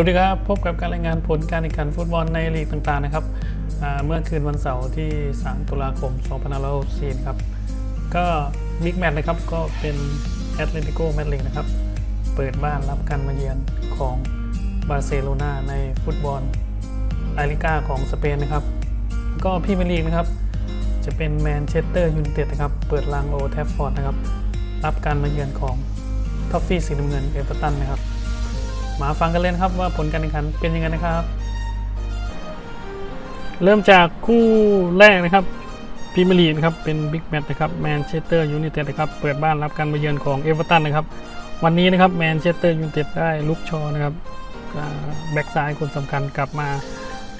วัสดีครับ พบกับการรายงานผลการแข่งขันฟุตบอลในลีกต่างๆนะครับ เมื่อคืนวันเสาร์ที่ 3 ตุลาคม 2564ครับ ก็บิ๊กแมตช์นะครับก็เป็นแอตเลติโกแมดริดนะครับ เปิดบ้านรับการมาเยือนของบาร์เซโลนาในฟุตบอลลาลิก้าของสเปนนะครับ ก็พรีเมียร์ลีกนะครับ จะเป็นแมนเชสเตอร์ยูไนเต็ดนะครับ เปิดลางโอแทฟฟอร์ดนะครับ รับการมาเยือนของท็อฟฟี่สีน้ำเงินเอเวอร์ตันนะครับ มาฟังกันเลยนะครับว่าผลการแข่งขันเป็นยังไงนะครับ เริ่มจากคู่แรกนะครับพรีเมียร์ลีกนะครับเป็นบิ๊กแมตช์นะครับแมนเชสเตอร์ยูไนเต็ดนะครับเปิดบ้านรับการมาเยือนของเอเวอร์ตันนะครับ วันนี้นะครับแมนเชสเตอร์ยูไนเต็ดได้ลุกชอนะครับแบ็กซ้ายคนสำคัญกลับมา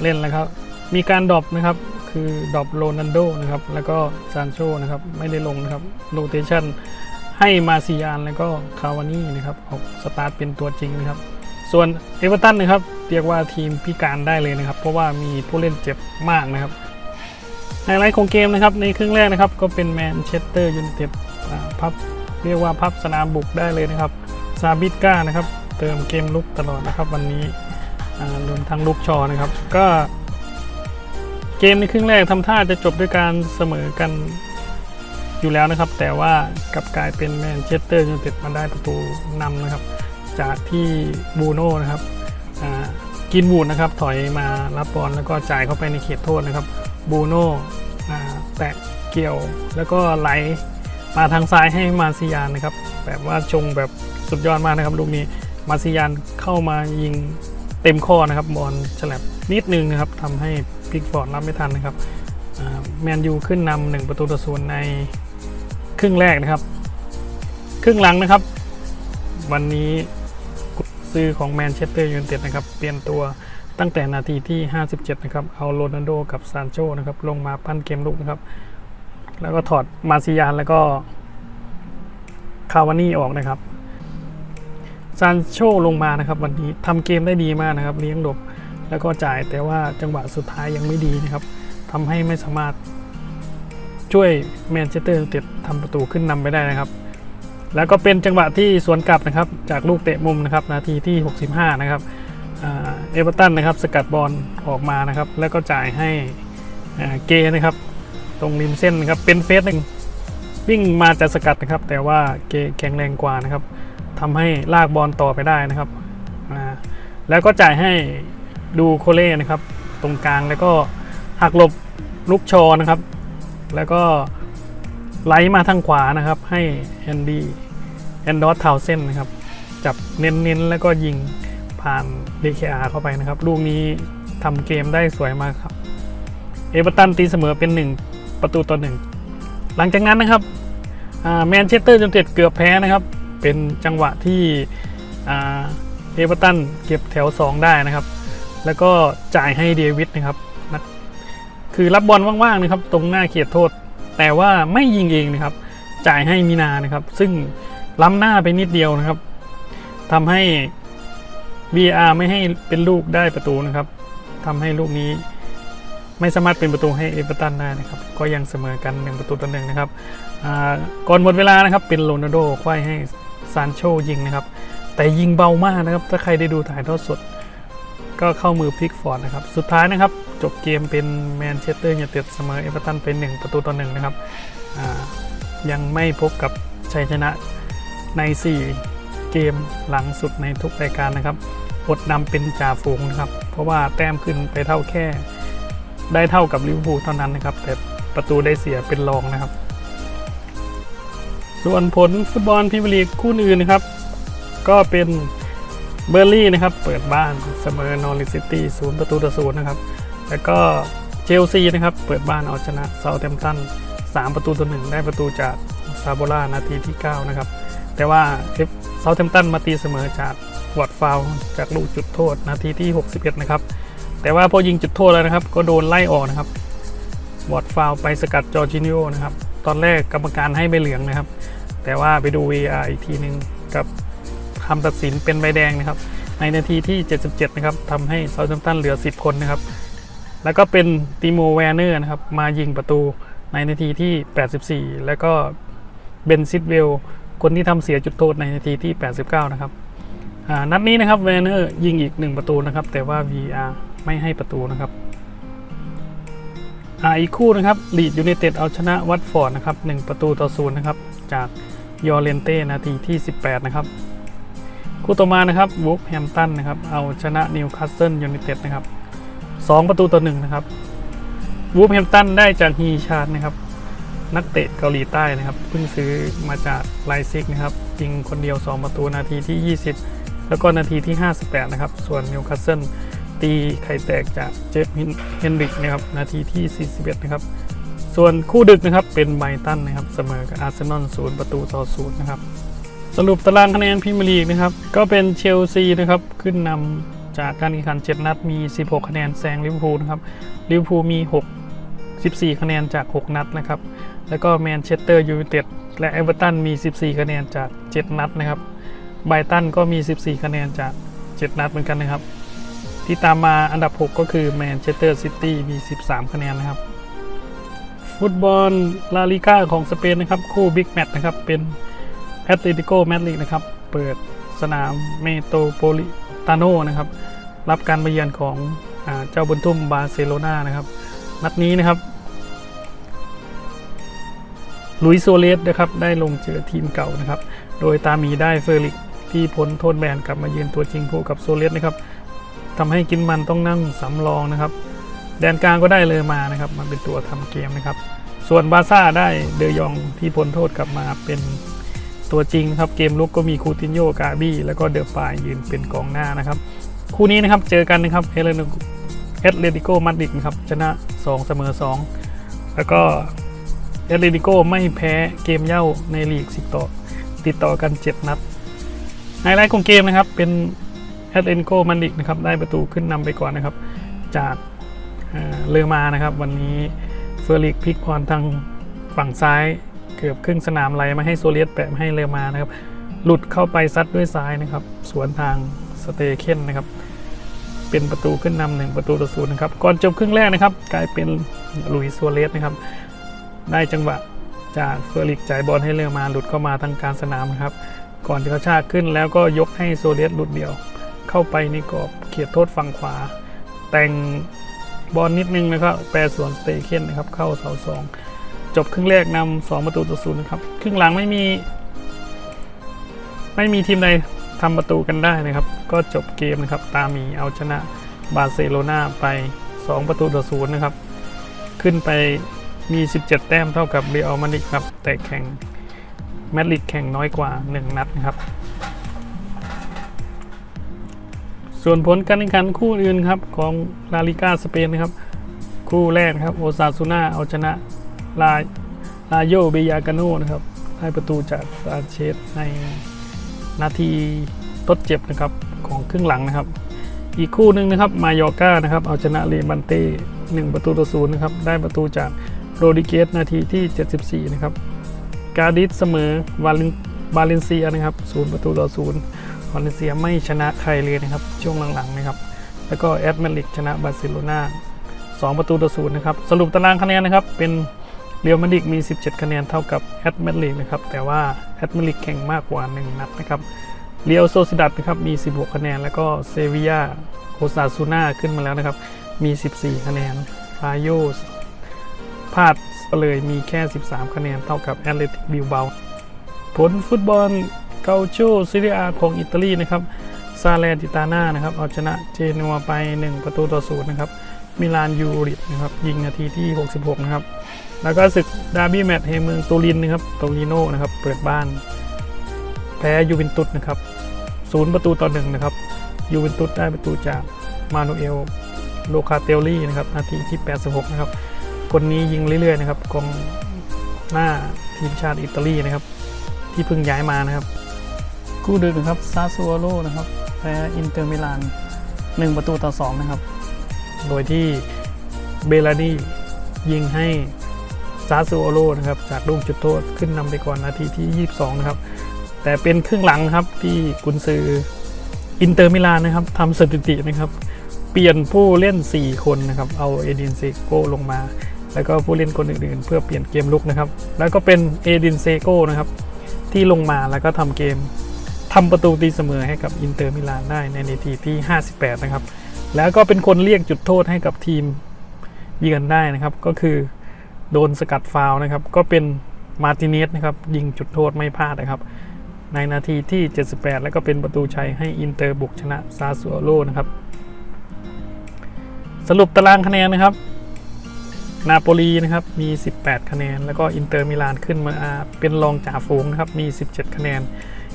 เล่นแล้วครับ มีการดรอปนะครับคือดรอปโรนันโดนะครับแล้วก็ซานโชนะครับไม่ได้ลงนะครับโรเตชันให้มาซิยานแล้วก็คาวานี่นะครับออกสตาร์ทเป็นตัวจริงนะครับ ส่วนเอเวอร์ตันนะครับเรียกว่าทีมพิการได้เลยนะครับ เพราะว่ามีผู้เล่นเจ็บมากนะครับไฮไลท์ของเกมนะครับในครึ่งแรกนะครับก็เป็นแมนเชสเตอร์ยูไนเต็ดพับเรียกว่าพับสนามบุกได้เลยนะครับซาบิสก้านะครับเติมเกมลุกตลอดนะครับวันนี้รวมทั้งลุกชอนะครับ ก็ เกมในครึ่งแรกทำท่าจะจบด้วยการเสมอกันอยู่แล้วนะครับ แต่ว่ากลับกลายเป็นแมนเชสเตอร์ยูไนเต็ดมาได้ประตูนำนะครับ จากที่บูโน่นะครับกินบูดนะครับถอยมารับบอลแล้วก็จ่ายเข้าไปในเขตโทษนะครับบูโน่แตะเกี่ยวแล้วก็ไหลมาทางซ้ายให้มาซิยานนะครับ แบบว่าชงแบบสุดยอดมากนะครับลูกนี้มาซิยานเข้ามายิงเต็มข้อนะครับบอลฉลับนิดนึงนะครับทำให้พิกฟอร์ดรับไม่ทันนะครับแมนยูขึ้นนำหนึ่งประตูต่อศูนย์ในครึ่งแรกนะครับ ครึ่งหลังนะครับ วันนี้ ซื้อของแมนเชสเตอร์ยูไนเต็ดนะครับเปลี่ยนตัวตั้งแต่นาทีที่ 57 นะครับ เอาโรนัลโดกับซานโชนะครับ ลงมาปั้นเกมลุกนะครับ แล้วก็ถอดมาซิยานแล้วก็คาวานี่ออกนะครับซานโชลงมานะครับวันนี้ทำเกมได้ดีมากนะครับ เลี้ยงหลบแล้วก็จ่ายแต่ว่าจังหวะสุดท้ายยังไม่ดีนะครับทำให้ไม่สามารถช่วยแมนเชสเตอร์ยูไนเต็ดทำประตูขึ้นนำไปได้นะครับ แล้วก็เป็นจังหวะที่สวนกลับนะครับ จากลูกเตะมุมนะครับ นาทีที่ 65 นะครับเอเวอร์ตันนะครับ สกัดบอลออกมานะครับ แล้วก็จ่ายให้เกนะครับ ตรงริมเส้นนะครับ เป็นเฟสหนึ่งวิ่งมาจะสกัดนะครับ แต่ว่าเกแข็งแรงกว่านะครับทำให้ลากบอลต่อไปได้นะครับ แล้วก็จ่ายให้ดูโคเล่นะครับ ตรงกลางแล้วก็หักหลบลูกชอนะครับ แล้วก็ ไหลมาทางขวานะครับ ให้แอนดี้แอนดอสทาวเซนนะครับ จับเน้นๆ แล้วก็ยิงผ่าน DKR เข้าไปนะครับ ลูกนี้ทำเกมได้สวยมากครับ เอเวอร์ตันตีเสมอเป็น 1 ประตูต่อหนึ่งหลังจากนั้นนะครับแมนเชสเตอร์ยูไนเต็ดเกือบแพ้นะครับ เป็นจังหวะที่เอเวอร์ตันเก็บแถว 2 ได้นะครับ แล้วก็จ่ายให้เดวิดนะครับนะคือรับบอลว่างๆนะครับ ตรงหน้าเขตโทษ แต่ว่าไม่ยิงเองนะครับ จ่ายให้มีนานะครับ ซึ่งล้ำหน้าไปนิดเดียวนะครับทำให้ VR ไม่ให้เป็นลูกได้ประตูนะครับทำให้ลูกนี้ไม่สามารถเป็นประตูให้เอเวอร์ตันได้นะครับ ก็ยังเสมอกันหนึ่งประตูต่อหนึ่งนะครับก่อนหมดเวลานะครับเป็นโรนัลโดควายให้ซานโชยิงนะครับ แต่ยิงเบามากนะครับ ถ้าใครได้ดูถ่ายทอดสด ก็เข้ามือพลิกฟอร์ดนะครับ สุดท้ายนะครับ จบเกมเป็นแมนเชสเตอร์ยูไนเต็ดเสมอเอเวอร์ตันเป็น1ประตูต่อหนึ่งนะครับยังไม่พบกับชัยชนะใน 4 เกมหลังสุดในทุกรายการนะครับอดนำเป็นจ่าฝูงนะครับ เพราะว่าแต้มขึ้นไปเท่าแค่ ได้เท่ากับลิเวอร์พูลเท่านั้นนะครับ แต่ประตูได้เสียเป็นรองนะครับ ส่วนผลฟุตบอลพรีเมียร์ลีกคู่อื่นนะครับ ก็เป็นเบอร์ลี่นะครับ เปิดบ้านเสมอนอริซิตี้ศูนย์ประตูต่อศูนย์นะครับ แล้วก็เชลซีนะครับ เปิดบ้านเอาชนะเซาเทมป์ตัน3 ประตูต่อหนึ่งได้ประตูจากซาโบล่านาทีที่ 9 นะครับ แต่ว่าเซาเทมป์ตันมาตีเสมอจากวอดฟาวจากลูกจุดโทษนาทีที่ 61 นะครับ แต่ว่าพอยิงจุดโทษแล้วนะครับ ก็โดนไล่ออกนะครับวอดฟาวไปสกัดจอร์จินิโอนะครับ ตอนแรกกรรมการให้ใบเหลืองนะครับ แต่ว่าไปดู VR อีกทีหนึ่งกับคำตัดสินเป็นใบแดงนะครับ ในนาทีที่ 77 นะครับทำให้เซาเทมป์ตันเหลือ 10 คนนะครับ แล้วก็เป็นติโมแวร์เนอร์นะครับ มายิงประตูในนาทีที่ 84 แล้วก็เบนซิดเวลคนที่ทำเสียจุดโทษในนาทีที่ 89 นะครับนัดนี้นะครับเวเนอร์ยิงอีก 1 ประตูนะครับ แต่ว่า VR ไม่ให้ประตูนะครับออีกคู่นะครับลีดยูไนเต็ดเอาชนะวัตฟอร์ดนะครับ 1 ประตูต่อศูนย์นะครับ จากยอร์เลนเต้นาทีที่ 18 นะครับ คู่ต่อมานะครับวูฟแฮมตันนะครับ เอาชนะนิวคาสเซิลยูไนเต็ดนะครับ 2 ประตูต่อ1นะครับวูฟแฮมตันได้จากฮีชาร์ดนะครับ นักเตะเกาหลีใต้นะครับเพิ่งซื้อมาจากไลซิกนะครับยิงคนเดียว 2 ประตูนาทีที่ 20 แล้วก็นาทีที่ 58 นะครับ ส่วนนิวคาสเซิลตีไข่แตกจากเจฟเฮนริกนะครับนาทีที่ 41 นะครับ ส่วนคู่ดึกนะครับเป็นไบรตันนะครับเสมอกับอาร์เซนอล0ประตูต่อ0นะครับสรุปตารางคะแนนพรีเมียร์ลีกนะครับ ก็เป็นเชลซีนะครับขึ้นนำ จากการแข่งขัน 7 นัดมี 16 คะแนนแซงลิเวอร์พูลนะครับลิเวอร์พูลมี 6 14 คะแนนจาก 6 นัดนะครับ แล้วก็แมนเชสเตอร์ยูไนเต็ดและเอเวอร์ตันมี 14 คะแนนจาก 7 นัดนะครับไบรตันก็มี 14 คะแนนจาก 7 นัดเหมือนกันนะครับ ที่ตามมาอันดับ 6 ก็คือแมนเชสเตอร์ซิตี้มี 13 คะแนนนะครับ ฟุตบอลลาลิก้าของสเปนนะครับ คู่บิ๊กแมตช์นะครับเป็นแอตเลติโกแมดริดนะครับ เปิด สนามเมโตโปลิตาโนนะครับ รับการมาเยือนของอเจ้าบุญทุ่มบาร์เซโลนานะครับ นัดนี้นะครับลุยโซเลสนะครับได้ลงเจอทีมเก่านะครับ โดยตามีได้เฟอร์ลิกที่พ้นโทษแบนกลับมาเยือนตัวจริงคู่กับโซเลสนะครับทำให้กินมันต้องนั่งสำรองนะครับ แดนกลางก็ได้เลยมานะครับมาเป็นตัวทำเกมนะครับ ส่วนบาซ่าได้เดยองที่พ้นโทษกลับมาเป็น ตัวจริงนะครับเกมลุกก็มีคูตินโยกาบี้แล้วก็เดอปายยืนเป็นกองหน้านะครับ คู่นี้นะครับเจอกันนะครับเอเลนเอตเลติโกมาดริดครับชนะ 2 เสมอ 2 แล้วก็เอตเลติโกไม่แพ้เกมเย่าในลีก10ต่อติดต่อกัน 7 นัดไฮไลท์ของเกมนะครับเป็นเอตเลติโกมันดิกนะครับได้ประตูขึ้นนำไปก่อนนะครับ จากเอ่อเลอมานะครับ วันนี้เฟอร์ลิกพลิกพรทางฝั่งซ้าย เกือบครึ่งสนามไหลมาให้โซเลียสแปะให้เลอมานะครับ หลุดเข้าไปซัดด้วยซ้ายนะครับ สวนทางสเตเคนนะครับ เป็นประตูขึ้นนำหนึ่งประตูต่อศูนย์นะครับ ก่อนจบครึ่งแรกนะครับ กลายเป็นลุยส์ซัวเรสนะครับ ได้จังหวะจากเฟอร์ลิกจ่ายบอลให้เรือมาหลุดเข้ามาทางการสนามนะครับ ก่อนจะกระชากขึ้นแล้วก็ยกให้โซเลียสหลุดเดี่ยว เข้าไปในกรอบเขียดโทษฝั่งขวา แต่งบอลนิดนึงนะครับแปรสวนสเตเคนนะครับเข้าเสาสอง จบครึ่งแรกนำสองประตูต่อศูนย์นะครับ ครึ่งหลังไม่มี ไม่มีทีมใดทำประตูกันได้นะครับ ก็จบเกมนะครับ ตามีเอาชนะบาร์เซโลนาไป 2 ประตูต่อศูนย์นะครับ ขึ้นไปมี 17 แต้มเท่ากับเรอัลมาดริดครับ แต่แข่งแมดริดแข่งน้อยกว่า 1 นัดนะครับ ส่วนผลการแข่งขันคู่อื่นครับ ของลาลิก้าสเปนนะครับ คู่แรกครับโอซาซูน่าเอาชนะ ลาลาโยเบยากาโนนะครับได้ประตูจากซาเชสในนาทีทดเจ็บนะครับของครึ่งหลังนะครับ อีกคู่หนึ่งนะครับมายอร์ก้านะครับเอาชนะเรบันเต้1ประตูต่อศูนย์นะครับได้ประตูจากโรดิเกสนาทีที่ 74 นะครับ กาดิสเสมอวาเลนวาเลนเซียนะครับ0ประตูต่อศูนย์วาเลนเซียไม่ชนะใครเลยนะครับ ช่วงหลังๆนะครับ แล้วก็แอตแมนลิกชนะบาร์เซโลนา2ประตูต่อศูนย์นะครับ สรุปตารางคะแนนนะครับเป็น เรียวมาดริดมี 17 คะแนนเท่ากับแอตแมนลิกนะครับ แต่ว่าแอตแมนลิกแข่งมากกว่า 1 นัดนะครับ เรียวโซซิดัดนะครับมี 16 คะแนน แล้วก็เซบียาโอซาซูน่าขึ้นมาแล้วนะครับ มี 14 คะแนนรายโยสพลาดไปเลยมีแค่ 13 คะแนนเท่ากับแอตเลติกบิลเบาผลฟุตบอลเกาโชซิเรียของอิตาลีนะครับซาเลติตาน่านะครับเอาชนะเจนัวไป 1 ประตูต่อศูนย์นะครับมิลานยูริตนะครับยิงนาทีที่ 66 นะครับ แล้วก็ศึกดาร์บี้แมตช์เฮเมืองตูรินนะครับโตริโนนะครับ เปิดบ้าน แพ้ยูเวนตุสนะครับศูนย์ประตูต่อหนึ่งนะครับ ยูเวนตุสได้ประตูจากมานูเอลโลคาเตลลี่นะครับ นาทีที่ 86 นะครับ คนนี้ยิงเรื่อยๆนะครับกองหน้าทีมชาติอิตาลีนะครับ ที่เพิ่งย้ายมานะครับ คู่ดึกนะครับซาซูโอโลนะครับแพ้อินเตอร์มิลาน 1 ประตูต่อ 2 นะครับ โดยที่เบลานียิงให้ ซาซูโอโลนะครับจากลูกจุดโทษขึ้นนำไปก่อนนาทีที่ 22 นะครับ แต่เป็นครึ่งหลังครับที่กุนซืออินเตอร์มิลานนะครับทำสถิตินะครับเปลี่ยนผู้เล่น 4 คนนะครับเอาเอดินเซโกลงมา แล้วก็ผู้เล่นคนอื่นๆ เพื่อเปลี่ยนเกมลุกนะครับ แล้วก็เป็นเอดินเซโกนะครับที่ลงมาแล้วก็ทำเกมทำประตูตีเสมอให้กับอินเตอร์มิลานได้ในนาทีที่ 58 นะครับ แล้วก็เป็นคนเรียกจุดโทษให้กับทีมเยือนได้นะครับ ก็คือ โดนสกัดฟาวนะครับ ก็เป็นมาติเนสนะครับ ยิงจุดโทษไม่พลาดนะครับ ในนาทีที่ 78 แล้วก็เป็นประตูชัยให้อินเตอร์บุกชนะซาซัวโลนะครับ สรุปตารางคะแนนนะครับ นาโปลีนะครับมี 18 คะแนน แล้วก็อินเตอร์มิลานขึ้นมาเป็นรองจ่าฝูงนะครับ มี 17 คะแนน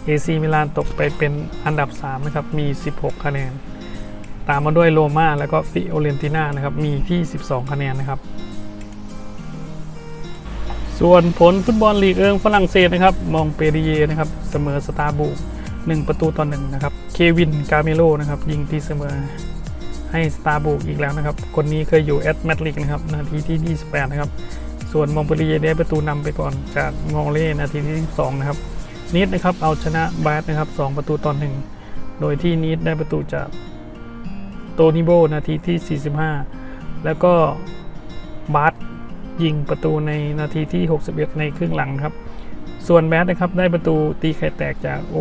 AC มิลานตกไปเป็นอันดับ 3 นะครับ มี 16 คะแนน ตามมาด้วยโรม่าแล้วก็ฟิโอเรนติน่านะครับ มีที่ 12 คะแนนนะครับ ส่วนผลฟุตบอลลีกเอิงฝรั่งเศสนะครับมองเปรีเยนะครับเสมอสตาร์บู1ประตูต่อหนึ่งนะครับเควินกาเมโลนะครับยิงตีเสมอให้สตาร์บูอีกแล้วนะครับ คนนี้เคยอยู่แอตแมทลิกนะครับนาทีที่ 28 นะครับ ส่วนมองเปรีเยได้ประตูนำไปก่อนจากมองเล่นาทีที่ 12 นะครับนิดนะครับเอาชนะบาสนะครับ2ประตูต่อหนึ่งโดยที่นิดได้ประตูจากโตนิโบนาทีที่ 45 แล้วก็บาส ยิงประตูในนาทีที่ 61 ในครึ่งหลังครับ ส่วนแบสนะครับได้ประตูตีไข่แตกจากโอ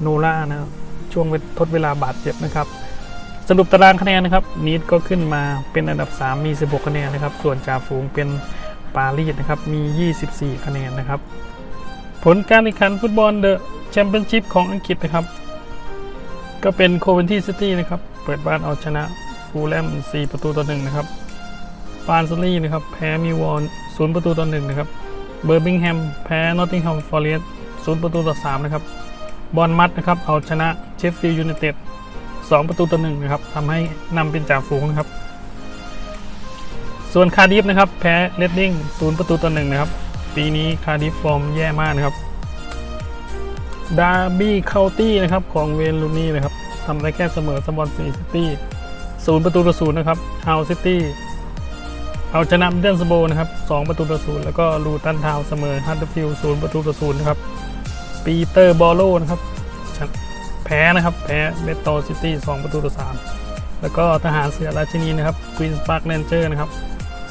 โนล่านะครับช่วงทดเวลาบาดเจ็บนะครับ สรุปตารางคะแนนนะครับนิดก็ขึ้นมาเป็นอันดับ 3 มี 16 คะแนนนะครับ ส่วนจ่าฝูงเป็นปารีสนะครับมี 24 คะแนนนะครับ ผลการแข่งขันฟุตบอลเดอะแชมเปี้ยนชิพของอังกฤษนะครับ ก็เป็นโคเวนที่ซิตี้นะครับ เปิดบ้านเอาชนะฟูลแลม4ประตูต่อหนึ่งนะครับ ปานซลี่นะครับ แพ้มิวอล0ประตูต่อหนึ่งนะครับ เบอร์บิงแฮม แพ้นอตติงแฮมฟอร์เรสต์0ประตูต่อ3นะครับ บอลมัดนะครับ เอาชนะเชฟฟิลด์ยูไนเต็ด2ประตูต่อหนึ่งนะครับทำให้นำเป็นจ่าฝูงนะครับ ส่วนคาร์ดิฟนะครับ แพ้เลดดิ้ง0ประตูต่อหนึ่งนะครับ ปีนี้คาร์ดิฟฟอร์มแย่มากนะครับ ดาร์บี้เคาน์ตี้นะครับของเวนลูนี่นะครับทำได้แค่เสมอสมบอลซีซิตี้ศูนย์ประตูต่อศูนย์นะครับฮาวซิตี้ เอาชนะเดนสโบนะครับสองประตูต่อศูนย์แล้วก็ลูตันทาวเสมอฮัตเตอร์ฟิลด์ศูนย์ประตูต่อศูนย์นะครับปีเตอร์บอลโลนะครับแพ้นะครับแพ้เบตโตซิตี้สองประตูต่อสามแล้วก็ทหารเสือราชินีนะครับควีนส์พาร์คเรนเจอร์นะครับ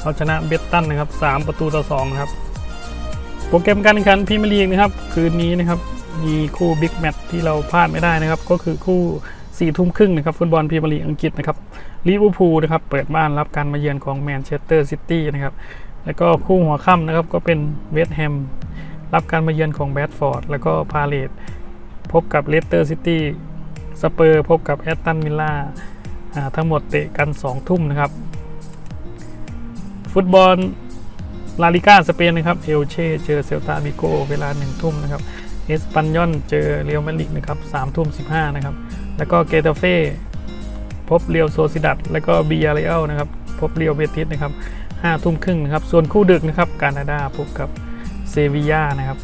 เอาชนะเบตตันนะครับสามประตูต่อสองนะครับโปรแกรมการแข่งขันพรีเมียร์ลีกนะครับคืนนี้นะครับมีคู่บิ๊กแมตช์ที่เราพลาดไม่ได้นะครับก็คือคู่ 4ี่ทุ่มครึ่งนะครับฟุตบอลพรีเมียร์ลีกอังกฤษนะครับลิเวอร์พูลนะครับเปิดบ้านรับการมาเยือนของแมนเชสเตอร์ซิตี้นะครับแล้วก็คู่หัวค่ำนะครับก็เป็นเวสต์แฮมรับการมาเยือนของแบดฟอร์ดแล้วก็พาเลตพบกับเลสเตอร์ซิตี้สเปอร์พบกับแอตตันวิลล่าทั้งหมดเตะกัน 2 ทุ่มนะครับ ฟุตบอลลาลิก้าสเปนนะครับเอลเช่เจอเซลตาบิโกเวลา 1 ทุ่มนะครับ เอสปันยอนเจอเรียวมาดริดนะครับ3ทุ่ม15นะครับ แล้วก็เกตาเฟ่พบเรียวโซซิดัดแล้วก็บียาเรอัลนะครับ พบเรียวเบติสนะครับ5ทุ่มครึ่งนะครับ ส่วนคู่ดึกนะครับกานาดาพบกับเซบียานะครับ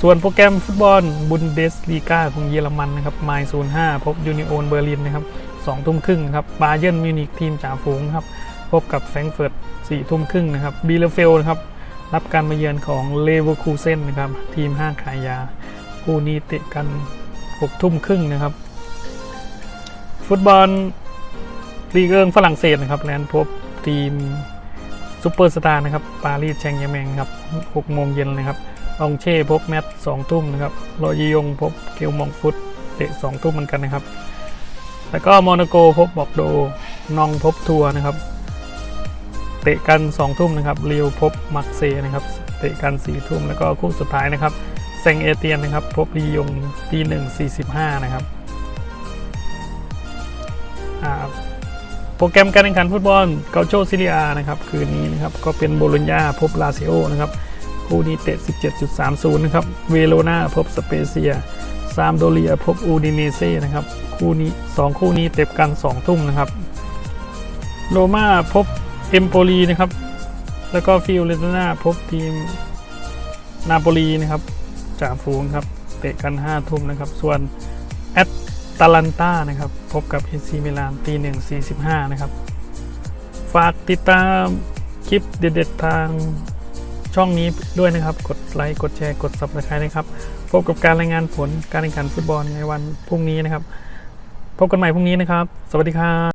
ส่วนโปรแกรมฟุตบอลบุนเดสลีกาของเยอรมันนะครับไมล์ศูนย์ห้าพบยูนิโอนเบอร์ลินนะครับสองทุ่มครึ่งครับบาเยิร์นมิวนิกทีมจ่าฝูงครับ พบกับแฟรงเฟิร์ตสี่ทุ่มครึ่งนะครับบีเลเฟลนะครับ รับการมาเยือนของเลเวอร์คูเซนนะครับ ทีมห้างขายยาคู่นี้เตะกัน6ทุ่มครึ่งนะครับ ฟุตบอลลีกเอิงฝรั่งเศสนะครับแลนพบทีมซูเปอร์สตาร์นะครับปารีสแชงยแมงครับ6โมงเย็นนะครับองเช่พบแมต2ทุ่มนะครับโรยยงพบเกลมองฟุตเตะ2ทุ่มเหมือนกันนะครับ แล้วก็โมนาโกพบบอกโดนองพบทัวร์นะครับ ตะกัน 2 ทุ่มนะครับเรียวพบมักเซนะครับเตะกัน4ทุ่มแล้วก็คู่สุดท้ายนะครับเซงเอเตียนนะครับพบลียงตีหนึ่งสี่สิบห้านะครับโปรแกรมการแข่งขันฟุตบอลเกาโชซิเลียนะครับคืนนี้นะครับก็เป็นโบโลญญาพบลาซิโอนะครับคู่นี้เตะ 17.30 นะครับ เวโรนาพบสเปเซีย ซามโดเรียพบอูดิเนเซ่นะครับ คู่นี้ 2 คู่นี้เตะกัน 2 ทุ่มนะครับ โรม่าพบ เอมโปลีนะครับ แล้วก็ฟิลเลตนาพบทีมนาโปลีนะครับจ่าฝูงครับ เตะกัน 5 ทุ่มนะครับ ส่วนแอตตาลันตานะครับ พบกับเอซีมิลานตีหนึ่งสี่สิบห้านะครับ ฝากติดตามคลิปเด็ดๆทางช่องนี้ด้วยนะครับ กดไลค์ กดแชร์ กด subscribe นะครับ พบกับการรายงานผลการแข่งขันฟุตบอลในวันพรุ่งนี้นะครับ พบกันใหม่พรุ่งนี้นะครับ สวัสดีครับ